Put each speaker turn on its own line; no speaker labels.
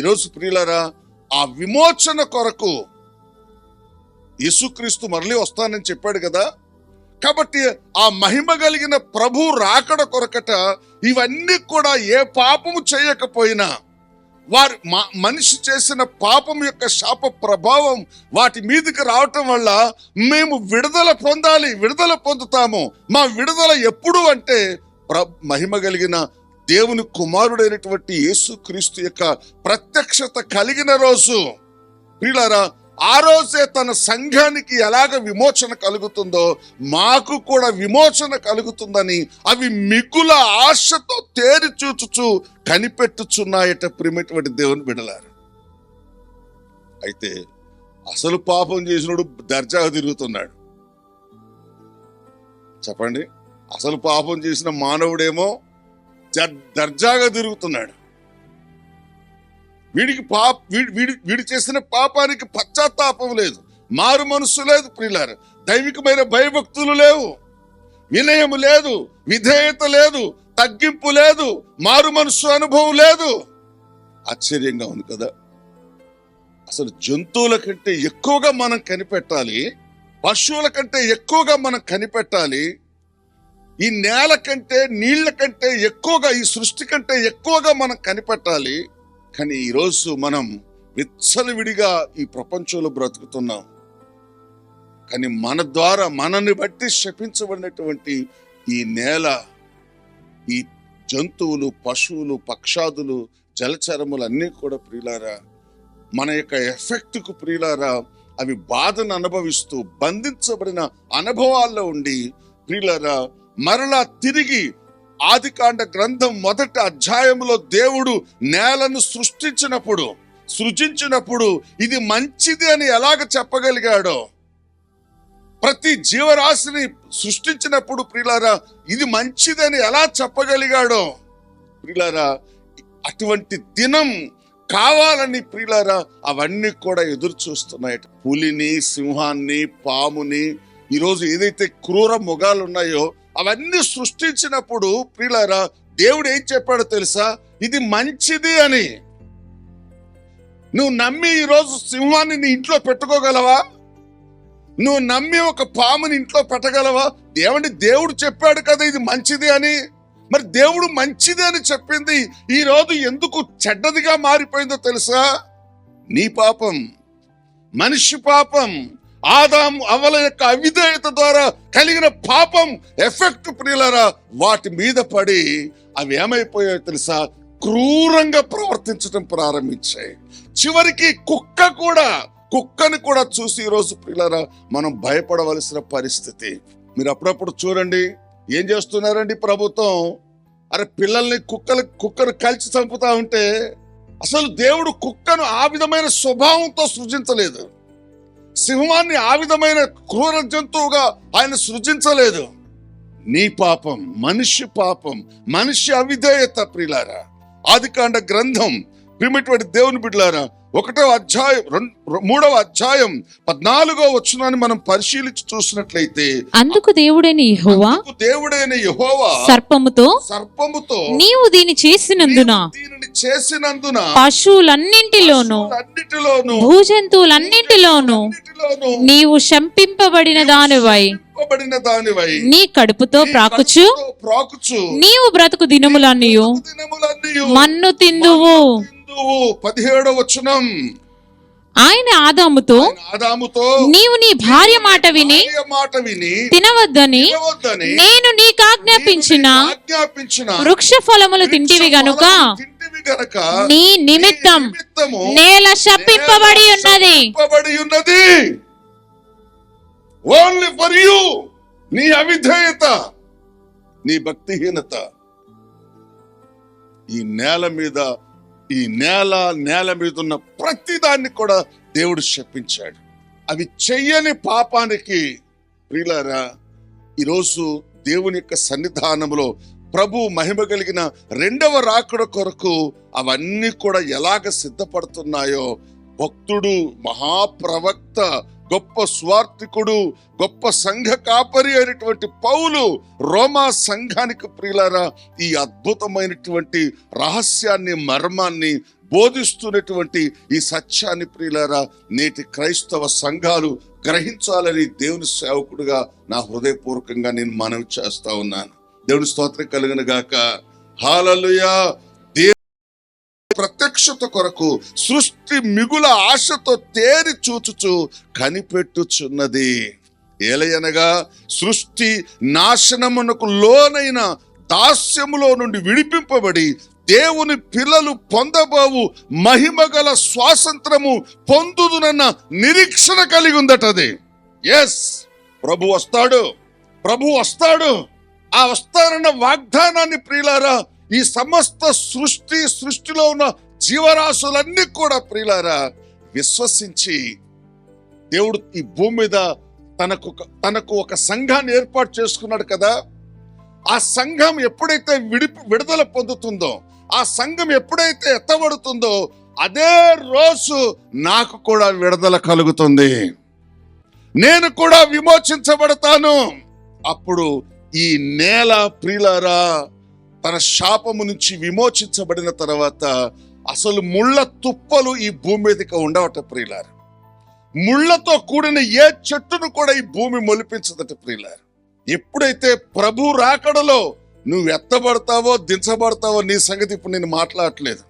ఈరోజు ప్రియులరా ఆ విమోచన కొరకు యేసుక్రీస్తు మరలి వస్తానని చెప్పాడు కదా. కాబట్టి ఆ మహిమ కలిగిన ప్రభు రాకడ కొరకట ఇవన్నీ కూడా ఏ పాపము చేయకపోయినా వారి మనిషి చేసిన పాపం యొక్క శాప ప్రభావం వాటి మీదకి రావటం వల్ల మేము విడుదల పొందాలి విడుదల పొందుతాము. మా విడుదల ఎప్పుడు అంటే ప్ర మహిమ కలిగిన దేవుని కుమారుడైనటువంటి యేసుక్రీస్తు యొక్క ప్రత్యక్షత కలిగిన రోజు ప్రియులారా ఆ రోజే తన సంఘానికి ఎలాగ విమోచన కలుగుతుందో మాకు కూడా విమోచన కలుగుతుందని అవి మిగుల ఆశతో తేరి చూచుచు కనిపెట్టుచున్నాయట ప్రిమిటువంటి దేవుని బిడలారు అయితే అసలు పాపం చేసినోడు దర్జాగా తిరుగుతున్నాడు. చెప్పండి అసలు పాపం చేసిన మానవుడేమో దర్జాగా తిరుగుతున్నాడు. వీడికి పాప వీడి వీడి వీడి చేసిన పాపానికి పశ్చాత్తాపం లేదు. మారు మనస్సు లేదు ప్రియులారు. దైవికమైన భయభక్తులు లేవు. వినయం లేదు విధేయత లేదు తగ్గింపు లేదు మారు మనస్సు అనుభవం లేదు. ఆశ్చర్యంగా ఉంది కదా. అసలు జంతువుల కంటే ఎక్కువగా మనం కనిపెట్టాలి పశువుల కంటే ఎక్కువగా మనం కనిపెట్టాలి ఈ నేల కంటే నీళ్ళ కంటే ఎక్కువగా ఈ సృష్టి కంటే ఎక్కువగా మనం కనిపెట్టాలి. కానీ ఈరోజు మనం విచ్చలవిడిగా ఈ ప్రపంచంలో బ్రతుకుతున్నాం. కానీ మన ద్వారా మనని బట్టి శపించబడినటువంటి ఈ నేల ఈ జంతువులు పశువులు పక్షాదులు జలచరములు అన్నీ కూడా ప్రియులారా మన యొక్క ఎఫెక్ట్కు ప్రియులారా అవి బాధను అనుభవిస్తూ బంధించబడిన అనుభవాల్లో ఉండి ప్రియులారా మరలా తిరిగి ఆదికాండ గ్రంథం మొదటి అధ్యాయంలో దేవుడు నేలను సృష్టించినప్పుడు సృజించినప్పుడు ఇది మంచిది అని ఎలాగ చెప్పగలిగాడో? ప్రతి జీవరాశిని సృష్టించినప్పుడు ప్రియులారా ఇది మంచిదని ఎలా చెప్పగలిగాడో? ప్రిలారా అటువంటి దినం కావాలని ప్రిలారా అవన్నీ కూడా ఎదురు చూస్తున్నాయి. పులిని సింహాన్ని పాముని ఈరోజు ఏదైతే క్రూర మొగాలు ఉన్నాయో అవన్నీ సృష్టించినప్పుడు ప్రియులారా దేవుడు ఏం చెప్పాడో తెలుసా? ఇది మంచిది అని. నువ్వు నమ్మి ఈరోజు సింహాన్ని నీ ఇంట్లో పెట్టుకోగలవా? నువ్వు నమ్మి ఒక పాముని ఇంట్లో పెట్టగలవా? దేవుని దేవుడు చెప్పాడు కదా ఇది మంచిది అని. మరి దేవుడు మంచిది అని చెప్పింది ఈరోజు ఎందుకు చెడ్డదిగా మారిపోయిందో తెలుసా? నీ పాపం మనిషి పాపం. ఆదాం అవల యొక్క అవిధేయత ద్వారా కలిగిన పాపం ఎఫెక్ట్ ప్రియులరా వాటి మీద పడి అవి ఏమైపోయాయో తెలుసా? క్రూరంగా ప్రవర్తించడం ప్రారంభించాయి. చివరికి కుక్క కూడా కుక్కని కూడా చూసి ఈరోజు ప్రియులరా మనం భయపడవలసిన పరిస్థితి. మీరు అప్పుడప్పుడు చూడండి ఏం చేస్తున్నారండి ప్రభుత్వం? అరే పిల్లల్ని కుక్కలు కుక్కను కలిసి చంపుతా ఉంటే అసలు దేవుడు కుక్కను ఆ విధమైన స్వభావంతో సృజించలేదు. సింహాన్ని ఆ విధమైన క్రూర జంతువుగా ఆయన సృజించలేదు. నీ పాపం మనిషి పాపం మనిషి అవిధేయత ప్రియులారా ఆదికాండ గ్రంథం ప్రిమిటువంటి దేవుని బిడ్డలారా ఒకటో అధ్యాయం మూడవ అధ్యాయం పద్నాలుగో వచ్చునని మనం పరిశీలించి చూసినట్లయితే
అందుకు దేవుడైన యెహోవా
దేవుడైన యెహోవా
సర్పముతో
సర్పముతో
నీవు దీని చేసినందున
దీనిని చేసినందున
పశువులన్నింటిలోను
అన్నిటిలోను
భూజంతువులన్నింటిలోను నీవు శంపింపబడిన దానివై నీ కడుపుతో ప్రాకుచు
ప్రాకుచు
నీవు బ్రతుకు దినములన్నయు
దినములన్నీయు
మన్ను తిందువు.
పదిహేడవ వచనం
ఆయన ఆదాముతో
ఆదాముతో
నీవు నీ భార్య మాట విని
మాట విని
తినవద్దని నేను నీకు ఆజ్ఞాపించిన వృక్ష ఫలములు తింటివి గనుక
గనుక
నీ నిమిత్తం నేల శప్పింపబడి ఉన్నది.
శపింపబడి ఉన్నది. ఓన్లీ ఫర్ యూ నీ అవిధేయత నీ భక్తిహీనత. ఈ నేల మీద ఈ నేల నేల మీద ఉన్న ప్రతి దాన్ని కూడా దేవుడు శపించాడు. అవి చెయ్యని పాపానికి ప్రియులారా ఈరోజు దేవుని యొక్క సన్నిధానంలో ప్రభు మహిమ కలిగిన రెండవ రాకడ కొరకు అవన్నీ కూడా ఎలాగ సిద్ధపడుతున్నాయో భక్తుడు మహాప్రవక్త గొప్ప స్వార్థికుడు గొప్ప సంఘ కాపరి అయినటువంటి పౌలు రోమా సంఘానికి ప్రియులారా ఈ అద్భుతమైనటువంటి రహస్యాన్ని మర్మాన్ని బోధిస్తున్నటువంటి ఈ సత్యాన్ని ప్రియులారా నేటి క్రైస్తవ సంఘాలు గ్రహించాలని దేవుని సేవకుడుగా నా హృదయపూర్వకంగా నేను మనవి చేస్తా ఉన్నాను. దేవుని స్తోత్రం కలిగిన గాక. హాలలుయా ప్రత్యక్షత కొరకు సృష్టి మిగుల ఆశతో తేరి చూచుచు కనిపెట్టుచున్నది. ఏలయనగా సృష్టి నాశనమునకు లోనైన దాస్యములో నుండి విడిపింపబడి దేవుని పిల్లలు పొందబోవు మహిమగల స్వాతంత్రము పొందుదునన్న నిరీక్షణ కలిగి ఉందటది ఎస్ ప్రభు వస్తాడు. ప్రభు వస్తాడు. ఆ వస్తానన్న వాగ్దానాన్ని ప్రియులారా ఈ సమస్త సృష్టి సృష్టిలో ఉన్న జీవరాశులన్నీ కూడా ప్రియులారా విశ్వసించి దేవుడు ఈ భూమి మీద తనకు ఒక- తనకు ఒక సంఘాన్ని ఏర్పాటు చేసుకున్నాడు కదా. ఆ సంఘం ఎప్పుడైతే విడి విడుదల పొందుతుందో ఆ సంఘం ఎప్పుడైతే ఎత్తబడుతుందో అదే రోజు నాకు కూడా విడుదల కలుగుతుంది. నేను కూడా విమోచించబడతాను. అప్పుడు ఈ నేల ప్రియులారా తన శాపము నుంచి విమోచించబడిన తర్వాత అసలు ముళ్ళ తుప్పలు ఈ భూమి మీదకి ఉండవట ప్రియులారు. ముళ్ళతో కూడిన ఏ చెట్టును కూడా ఈ భూమి మొలిపించదట ప్రియులారు. ఎప్పుడైతే ప్రభు రాకడలో నువ్వు ఎత్తబడతావో దించబడతావో నీ సంగతి ఇప్పుడు నేను మాట్లాడట్లేదు.